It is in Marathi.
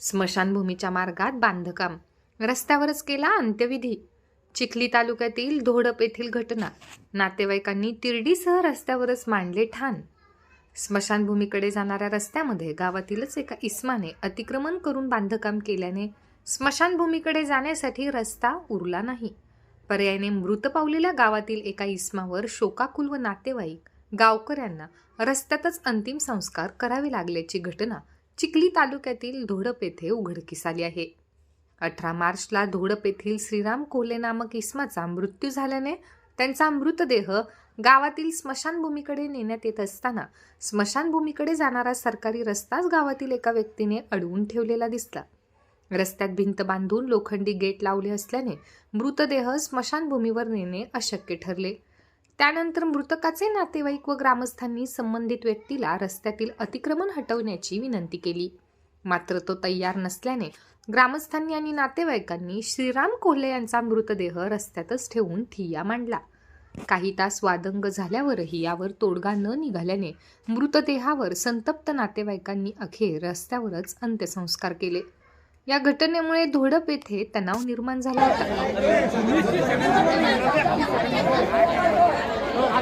स्मशानभूमीच्या मार्गात बांधकाम. रस्त्यावरच केला अंत्यविधी. चिखली तालुक्यातील धोडप येथील घटना. नातेवाईकांनी तिरडीसह रस्त्यावरच मांडले ठाण. स्मशानभूमीकडे जाणाऱ्या रस्त्यामध्ये गावातीलच एका इस्माने अतिक्रमण करून बांधकाम केल्याने स्मशानभूमीकडे जाण्यासाठी रस्ता उरला नाही. पर्यायाने मृत पावलेल्या गावातील एका इस्मावर शोकाकुल व नातेवाईक गावकऱ्यांना रस्त्यातच अंतिम संस्कार करावे लागल्याची घटना चिखली तालुक्यातील धोडप येथे उघडकीस आली आहे. अठरा मार्चला धोडप येथील श्रीराम कोल्हे नामक इसमाचा मृत्यू झाल्याने त्यांचा मृतदेह गावातील स्मशानभूमीकडे नेण्यात येत असताना स्मशानभूमीकडे जाणारा सरकारी रस्ताच गावातील एका व्यक्तीने अडवून ठेवलेला दिसला. रस्त्यात भिंत बांधून लोखंडी गेट लावले असल्याने मृतदेह स्मशानभूमीवर नेणे अशक्य ठरले. त्यानंतर मृतकाचे नातेवाईक व ग्रामस्थांनी संबंधित व्यक्तीला रस्त्यातील अतिक्रमण हटवण्याची विनंती केली. मात्र तो तयार नसल्याने ग्रामस्थांनी आणि नातेवाईकांनी श्रीराम कोल्हे यांचा मृतदेह रस्त्यातच ठेवून ठिय्या मांडला. काही तास वादंग झाल्यावरही यावर तोडगा न निघाल्याने मृतदेहावर संतप्त नातेवाईकांनी अखेर रस्त्यावरच अंत्यसंस्कार केले. या घटनेमुळे धोडप येथे तणाव निर्माण झाला होता.